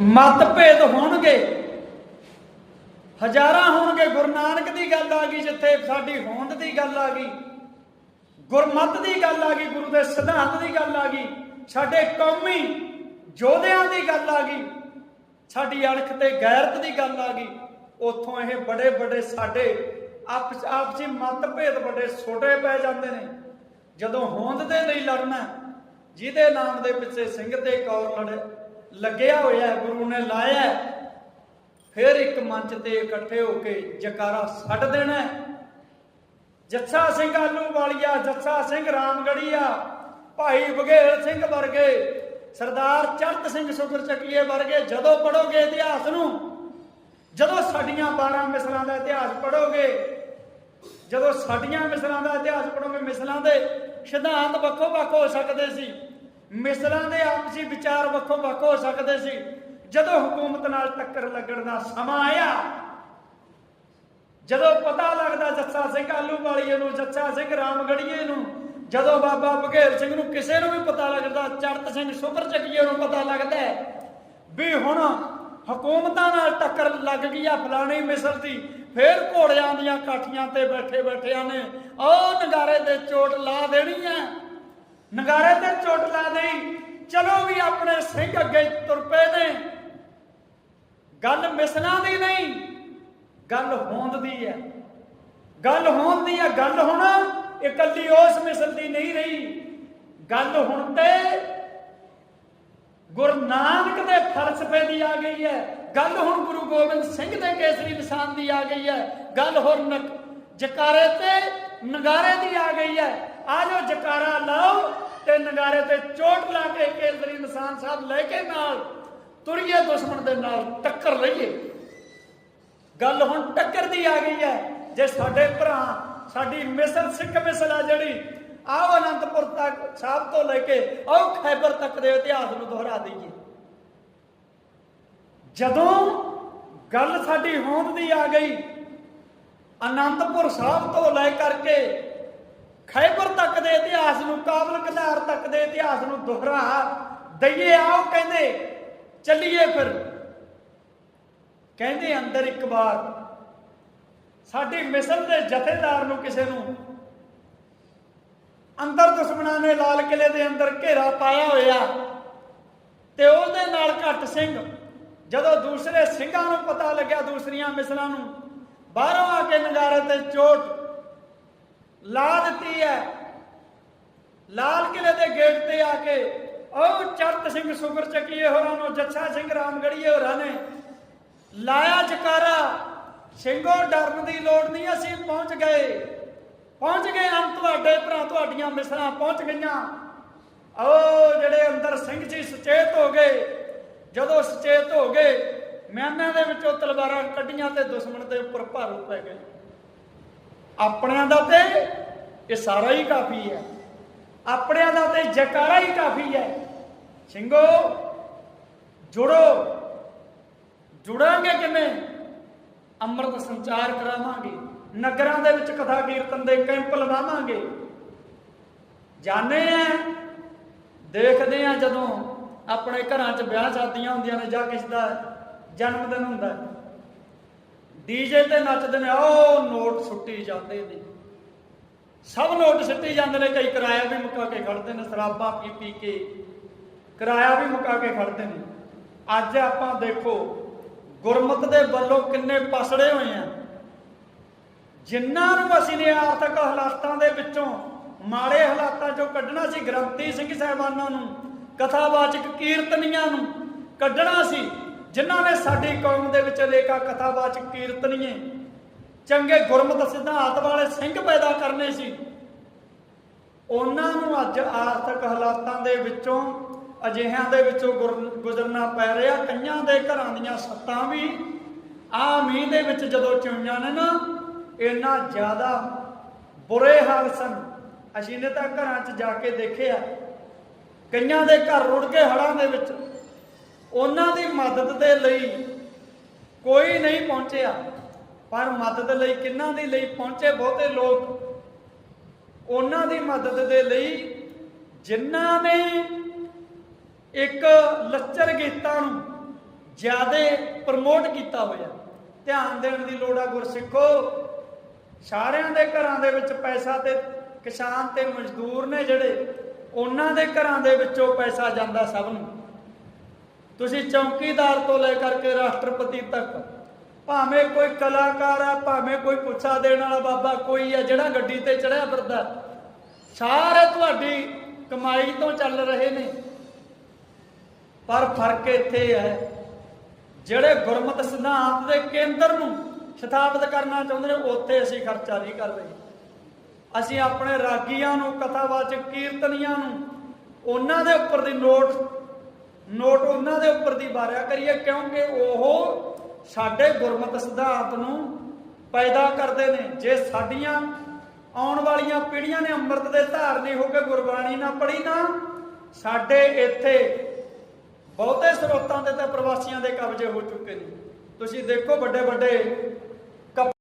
ਮਤਭੇਦ ਹੋਣਗੇ। ਹਜ਼ਾਰਾਂ ਹੋਣਗੇ। ਗੁਰੂ ਨਾਨਕ ਦੀ ਗੱਲ ਆ ਗਈ ਜਿੱਥੇ ਸਾਡੀ ਹੋਂਦ ਦੀ ਗੱਲ ਆ ਗਈ। ਗੁਰਮਤ ਦੀ ਗੱਲ ਆ ਗਈ, ਗੁਰੂ ਦੇ ਸਿਧਾਂਤ ਦੀ ਗੱਲ ਆ ਗਈ। ਸਾਡੇ ਕੌਮੀ ਯੋਧਿਆਂ ਦੀ ਗੱਲ ਆ ਗਈ। ਸਾਡੀ ਅਣਖ ਤੇ ਗੈਰਤ ਦੀ ਗੱਲ ਆ ਗਈ। ਉੱਥੋਂ ਇਹ ਬੜੇ ਬੜੇ ਸਾਡੇ ਆਪਸ ਆਪਸੀ ਮਤਭੇਦ ਬੜੇ ਛੋਟੇ ਪੈ ਜਾਂਦੇ ਨੇ। ਜਦੋਂ ਹੋਂਦ ਦੇ ਲਈ ਲੜਨਾ, ਜਿਹਦੇ ਨਾਮ ਦੇ ਪਿੱਛੇ ਸਿੰਘ ਤੇ ਕੌਰ ਲੜੇ ਲੱਗਿਆ ਹੋਇਆ ਗੁਰੂ ਨੇ ਲਾਇਆ ਫਿਰ ਇੱਕ ਮੰਚ ਤੇ ਇਕੱਠੇ ਹੋ ਕੇ ਜਕਾਰਾ ਛੱਡ ਦੇਣਾ ਹੈ। ਜੱਸਾ ਸਿੰਘ ਆਲੂ ਵਾਲੀਆ ਜੱਸਾ ਸਿੰਘ ਰਾਮਗੜੀਆ, ਭਾਈ ਬਘੇਲ ਸਿੰਘ ਵਰਗੇ, ਸਰਦਾਰ ਚੜਤ ਸਿੰਘ ਸੁਖਰ ਚੱਕੀਏ ਵਰਗੇ ਜਦੋਂ ਪੜੋਗੇ ਇਤਿਹਾਸ ਨੂੰ, ਜਦੋਂ ਸਾਡੀਆਂ 12 ਮਿਸਲਾਂ ਦਾ ਇਤਿਹਾਸ ਪੜੋਗੇ ਜਦੋਂ ਸਾਡੀਆਂ ਮਿਸਲਾਂ ਦਾ ਇਤਿਹਾਸ ਪੜੋਗੇ ਮਿਸਲਾਂ ਦੇ ਸਿਧਾਂਤ ਵੱਖੋ ਵੱਖ ਹੋ ਸਕਦੇ ਸੀ ਮਿਸਲਾਂ ਦੇ ਆਪਸੀ ਵਿਚਾਰ ਵੱਖੋ ਵੱਖ ਹੋ ਸਕਦੇ ਸੀ। ਜਦੋਂ ਹਕੂਮਤ ਨਾਲ ਟੱਕਰ ਲੱਗਣ ਦਾ ਸਮਾਂ ਆਇਆ, ਜਦੋਂ ਪਤਾ ਲੱਗਦਾ ਜੱਸਾ ਸਿੰਘ ਆਲੂਵਾਲੀਏ ਨੂੰ, ਜੱਸਾ ਸਿੰਘ ਰਾਮਗੜੀਏ ਨੂੰ, ਜਦੋਂ ਬਾਬਾ ਬਘੇਲ ਸਿੰਘ ਨੂੰ ਕਿਸੇ ਨੂੰ ਵੀ ਪਤਾ ਲੱਗਦਾ ਚੜਤ ਸਿੰਘ ਸੁਪਰ ਚੱਕੀਏ ਨੂੰ ਪਤਾ ਲੱਗਦਾ ਵੀ ਹੁਣ ਹਕੂਮਤਾਂ ਨਾਲ ਟੱਕਰ ਲੱਗ ਗਈ ਆ, ਫਲਾਣੀ ਮਿਸਲ ਦੀ। ਫੇਰ ਘੋੜਿਆਂ ਦੀਆਂ ਕਾਠੀਆਂ ਤੇ ਬੈਠੇ ਬੈਠਿਆਂ ਨੇ ਉਹ ਨਗਾਰੇ ਤੇ ਚੋਟ ਲਾ ਦੇਣੀ ਹੈ। ਨਗਾਰੇ ਤੇ ਚੋਟ ਲਾ ਦੇਈ। ਚਲੋ ਵੀ ਆਪਣੇ ਸਿੰਘ ਅੱਗੇ ਤੁਰ ਪਏ ਨੇ। ਗੱਲ ਮਿਸਲਾਂ ਦੀ ਨਹੀਂ, ਗੱਲ ਹੋਂਦ ਦੀ ਹੈ ਗੱਲ ਹੋਂਦ ਦੀ ਹੈ ਗੱਲ ਹੁਣ ਇਕੱਲੀ ਉਸ ਮਿਸਲ ਦੀ ਨਹੀਂ ਰਹੀ। ਗੱਲ ਹੁਣ ਤੇ ਗੁਰੂ ਨਾਨਕ ਦੇ ਫਲਸਫੇ ਦੀ ਆ ਗਈ ਹੈ ਗੱਲ ਹੁਣ ਗੁਰੂ ਗੋਬਿੰਦ ਸਿੰਘ ਦੇ ਕੇਸਰੀ ਨਿਸ਼ਾਨ ਦੀ ਆ ਗਈ ਹੈ ਗੱਲ ਹੁਣ ਜਕਾਰੇ ਤੇ ਨਗਾਰੇ ਦੀ ਆ ਗਈ ਹੈ ਆ ਜੋ ਜਕਾਰਾ ਲਾਓ ਤੇ ਨਗਾਰੇ ਤੇ ਚੋਟ ਲਾ ਕੇ ਕੇਸਰੀ ਨਿਸ਼ਾਨ ਸਾਹਿਬ ਲੈ ਕੇ ਨਾਲ ਤੁਰੀਏ ਦੁਸ਼ਮਣ ਦੇ ਨਾਲ ਟੱਕਰ ਲਈਏ। ਗੱਲ ਹੁਣ ਟੱਕਰ ਦੀ ਆ ਗਈ ਹੈ। ਜੇ ਸਾਡੇ ਭਰਾ, ਸਾਡੀ ਮਿਸਰ ਸਿੱਖ ਮਿਸਲ ਆ ਜਿਹੜੀ ਆਓ ਅਨੰਦਪੁਰ ਤੱਕ ਸਾਹਿਬ ਤੋਂ ਲੈ ਕੇ ਆਓ ਖੈਬਰ ਤੱਕ ਦੇ ਇਤਿਹਾਸ ਨੂੰ ਦੁਹਰਾ ਦਈਏ। ਜਦੋਂ ਗੱਲ ਸਾਡੀ ਹੋਂਦ ਦੀ ਆ ਗਈ, ਅਨੰਦਪੁਰ ਸਾਹਿਬ ਤੋਂ ਲੈ ਕਰਕੇ ਖੈਬਰ ਤੱਕ ਦੇ ਇਤਿਹਾਸ ਨੂੰ, ਕਾਬਲ ਕਦਾਰ ਤੱਕ ਦੇ ਇਤਿਹਾਸ ਨੂੰ ਦੁਹਰਾ ਦਈਏ ਆਓ ਕਹਿੰਦੇ, ਚੱਲੀਏ ਫਿਰ। ਕਹਿੰਦੇ ਅੰਦਰ ਇੱਕ ਵਾਰ, ਸਾਡੀ ਮਿਸਲ ਦੇ ਜਥੇਦਾਰ ਨੂੰ ਕਿਸੇ ਨੂੰ ਅੰਦਰ ਦੁਸ਼ਮਣਾਂ ਨੇ ਲਾਲ ਕਿਲੇ ਦੇ ਅੰਦਰ ਘੇਰਾ ਪਾਇਆ ਹੋਇਆ ਤੇ ਉਹਦੇ ਨਾਲ ਘੱਟ ਸਿੰਘ, ਜਦੋਂ ਦੂਸਰੇ ਸਿੰਘਾਂ ਨੂੰ ਪਤਾ ਲੱਗਿਆ ਦੂਸਰੀਆਂ ਮਿਸਲਾਂ ਨੂੰ, ਬਾਹਰੋਂ ਆ ਕੇ ਨਗਾਰੇ ਤੇ ਚੋਟ ਲਾ ਦਿੱਤੀ ਹੈ। ਲਾਲ ਕਿਲੇ ਦੇ ਗੇਟ ਤੇ ਆ ਕੇ ਉਹ ਚਰਤ ਸਿੰਘ ਸੁਗਰ ਚੱਕੀਏ ਹੋਰਾਂ ਨੂੰ, ਜੱਛਾ ਸਿੰਘ ਰਾਮਗੜੀਏ ਹੋਰਾਂ ਨੇ ਲਾਇਆ ਜਕਾਰਾ। ਸਿੰਘੋ, ਡਰਨ ਦੀ ਲੋੜ ਨਹੀਂ, ਅਸੀਂ ਪਹੁੰਚ ਗਏ। ਪਹੁੰਚ ਗਏ ਹਨ ਤੁਹਾਡੇ ਭਰਾ, ਤੁਹਾਡੀਆਂ ਮਿਸਰਾਂ ਪਹੁੰਚ ਗਈਆਂ। ਓ ਜਿਹੜੇ ਅੰਦਰ ਸਿੰਘ ਜੀ ਸੁਚੇਤ ਹੋ ਗਏ, ਜਦੋਂ ਸੁਚੇਤ ਹੋ ਗਏ ਮਿਆਨਾਂ ਦੇ ਵਿੱਚੋਂ ਤਲਵਾਰਾਂ ਕੱਢੀਆਂ ਤੇ ਦੁਸ਼ਮਣ ਦੇ ਉੱਪਰ ਭਾਰੂ ਪੈ ਗਏ। ਆਪਣਿਆਂ ਦਾ ਤੇ ਇਹ ਸਾਰਾ ਹੀ ਕਾਫੀ ਹੈ। ਆਪਣਿਆਂ ਦਾ ਤੇ ਜਕਾਰਾ ਹੀ ਕਾਫੀ ਹੈ। ਸਿੰਘੋ, ਜੁੜੋ। ਜੁੜਾਂਗੇ ਕਿਵੇਂ? ਅੰਮ੍ਰਿਤ ਸੰਚਾਰ ਕਰਾਵਾਂਗੇ। ਨਗਰਾਂ ਦੇ ਵਿੱਚ ਕਥਾ ਕੀਰਤਨ ਦੇ ਕੈਂਪ ਲਵਾਵਾਂਗੇ। ਜਾਣੇ ਆ, ਦੇਖਦੇ ਆ ਜਦੋਂ ਆਪਣੇ ਘਰਾਂ 'ਚ ਵਿਆਹ ਸ਼ਾਦੀਆਂ ਹੁੰਦੀਆਂ ਨੇ ਜਾਂ ਕਿਸ ਦਾ ਜਨਮ ਦਿਨ ਹੁੰਦਾ। ਡੀਜੇ ਤੇ ਨੱਚਦੇ ਨੇ ਉਹ ਨੋਟ ਸੁੱਟੀ ਜਾਂਦੇ ਨੇ। ਸਭ ਨੋਟ ਸੁੱਟੀ ਜਾਂਦੇ ਨੇ, ਕਈ ਕਿਰਾਇਆ ਵੀ ਮੁਕਾ ਕੇ ਖੜਦੇ ਨੇ, ਸ਼ਰਾਬਾਂ ਪੀ ਪੀ ਕੇ। ਕਿਰਾਇਆ ਵੀ ਮੁਕਾ ਕੇ ਖੜਦੇ ਨੇ। ਅੱਜ ਆਪਾਂ ਦੇਖੋ, ਗੁਰਮਤ ਦੇ ਵੱਲੋਂ ਕਿੰਨੇ ਪਸੜੇ ਹੋਏ ਆ। ਜਿਨ੍ਹਾਂ ਨੂੰ ਅਸੀਂ ਨੇ ਆਰਥਿਕ ਹਾਲਾਤਾਂ ਦੇ ਵਿੱਚੋਂ ਮਾੜੇ ਹਾਲਾਤਾਂ ਚੋਂ ਕੱਢਣਾ ਸੀ, ਗ੍ਰੰਥੀ ਸਿੰਘ ਸਾਹਿਬਾਨਾਂ ਨੂੰ, ਕਥਾਵਾਚਕ ਕੀਰਤਨੀਆਂ ਨੂੰ ਕੱਢਣਾ ਸੀ ਜਿਨ੍ਹਾਂ ਨੇ ਸਾਡੀ ਕੌਮ ਦੇ ਵਿੱਚ ਲੇਖਾ ਕਥਾਵਾਚਕ ਕੀਰਤਨੀਏ, ਚੰਗੇ ਗੁਰਮਤ ਸਿਧਾਂਤ ਵਾਲੇ ਸਿੰਘ ਪੈਦਾ ਕਰਨੇ ਸੀ, ਉਹਨਾਂ ਨੂੰ ਅੱਜ ਆਰਥਿਕ ਹਾਲਾਤਾਂ ਦੇ ਵਿੱਚੋਂ, ਅਜਿਹਿਆਂ ਦੇ ਵਿੱਚੋਂ ਗੁਰ- ਗੁਜ਼ਰਨਾ ਪੈ ਰਿਹਾ, ਕਈਆਂ ਦੇ ਘਰਾਂ ਦੀਆਂ ਸੱਤਾਂ ਵੀ ਆ ਮੀਂਹ ਦੇ ਵਿੱਚ ਜਦੋਂ ਚੋਈਆਂ ਨੇ ਨਾ, ਇੰਨਾ ਜ਼ਿਆਦਾ ਬੁਰੇ ਹਾਲ ਸਨ। ਅਸੀਂ ਨੇ ਤਾਂ ਘਰਾਂ 'ਚ ਜਾ ਕੇ ਦੇਖਿਆ, ਕਈਆਂ ਦੇ ਘਰ ਰੁੜ ਕੇ ਹੜਾਂ ਦੇ ਵਿੱਚ ਉਹਨਾਂ ਦੀ ਮਦਦ ਦੇ ਲਈ ਕੋਈ ਨਹੀਂ ਪਹੁੰਚਿਆ। ਪਰ ਮਦਦ ਲਈ ਕਿੰਨਾਂ ਦੇ ਲਈ ਪਹੁੰਚੇ ਬਹੁਤੇ ਲੋਕ? ਉਹਨਾਂ ਦੀ ਮਦਦ ਦੇ ਲਈ ਜਿਨ੍ਹਾਂ ਨੇ ਇੱਕ ਲੱਚਰ ਗੀਤਾਂ ਨੂੰ ਜ਼ਿਆਦਾ ਪ੍ਰਮੋਟ ਕੀਤਾ ਹੋਇਆ। ਧਿਆਨ ਦੇਣ ਦੀ ਲੋੜ ਆ ਗੁਰਸਿੱਖੋ, ਸਾਰਿਆਂ ਦੇ ਘਰਾਂ ਦੇ ਵਿੱਚ ਪੈਸਾ ਤੇ ਕਿਸਾਨ ਤੇ ਮਜ਼ਦੂਰ ਨੇ ਜਿਹੜੇ, ਉਹਨਾਂ ਦੇ ਘਰਾਂ ਦੇ ਵਿੱਚੋਂ ਪੈਸਾ ਜਾਂਦਾ ਸਭ ਨੂੰ। ਤੁਸੀਂ ਚੌਕੀਦਾਰ ਤੋਂ ਲੈ ਕਰਕੇ ਰਾਸ਼ਟਰਪਤੀ ਤੱਕ, ਭਾਵੇਂ ਕੋਈ ਕਲਾਕਾਰ ਆ, ਭਾਵੇਂ ਕੋਈ ਪੁੱਛਾ ਦੇਣ ਵਾਲਾ ਬਾਬਾ ਕੋਈ ਆ, ਜਿਹੜਾ ਗੱਡੀ ਤੇ ਚੜਿਆ ਫਿਰਦਾ, ਸਾਰੇ ਤੁਹਾਡੀ ਕਮਾਈ ਤੋਂ ਚੱਲ ਰਹੇ ਨੇ। ਪਰ ਫ਼ਰਕ ਇੱਥੇ ਹੈ, ਜਿਹੜੇ ਗੁਰਮਤਿ ਸਿਧਾਂਤ ਦੇ ਕੇਂਦਰ ਨੂੰ ਸਥਾਪਿਤ ਕਰਨਾ ਚਾਹੁੰਦੇ ਨੇ, ਉੱਥੇ ਅਸੀਂ ਖਰਚਾ ਨਹੀਂ ਕਰ ਰਹੇ। ਅਸੀਂ ਆਪਣੇ ਰਾਗੀਆਂ ਨੂੰ, ਕਥਾਵਾਚਕ ਕੀਰਤਨੀਆਂ ਨੂੰ, ਉਹਨਾਂ ਦੇ ਉੱਪਰ ਦੀ ਨੋਟ ਨੋਟ ਉਹਨਾਂ ਦੇ ਉੱਪਰ ਦੀ ਵਾਰਿਆ ਕਰੀਏ, ਕਿਉਂਕਿ ਉਹ ਸਾਡੇ ਗੁਰਮਤਿ ਸਿਧਾਂਤ ਨੂੰ ਪੈਦਾ ਕਰਦੇ ਨੇ। ਜੇ ਸਾਡੀਆਂ ਆਉਣ ਵਾਲੀਆਂ ਪੀੜ੍ਹੀਆਂ ਨੇ ਅੰਮ੍ਰਿਤ ਦੇ ਧਾਰਨੀ ਹੋ ਕੇ ਗੁਰਬਾਣੀ ਨਾ ਪੜ੍ਹੀ ਨਾ ਸਾਡੇ ਇੱਥੇ ਬਹੁਤੇ ਸਰੋਤਾਂ ਦੇ ਤੇ ਪ੍ਰਵਾਸੀਆਂ ਦੇ ਕਬਜ਼ੇ ਹੋ ਚੁੱਕੇ ਨੇ। ਤੁਸੀਂ ਦੇਖੋ ਵੱਡੇ ਵੱਡੇ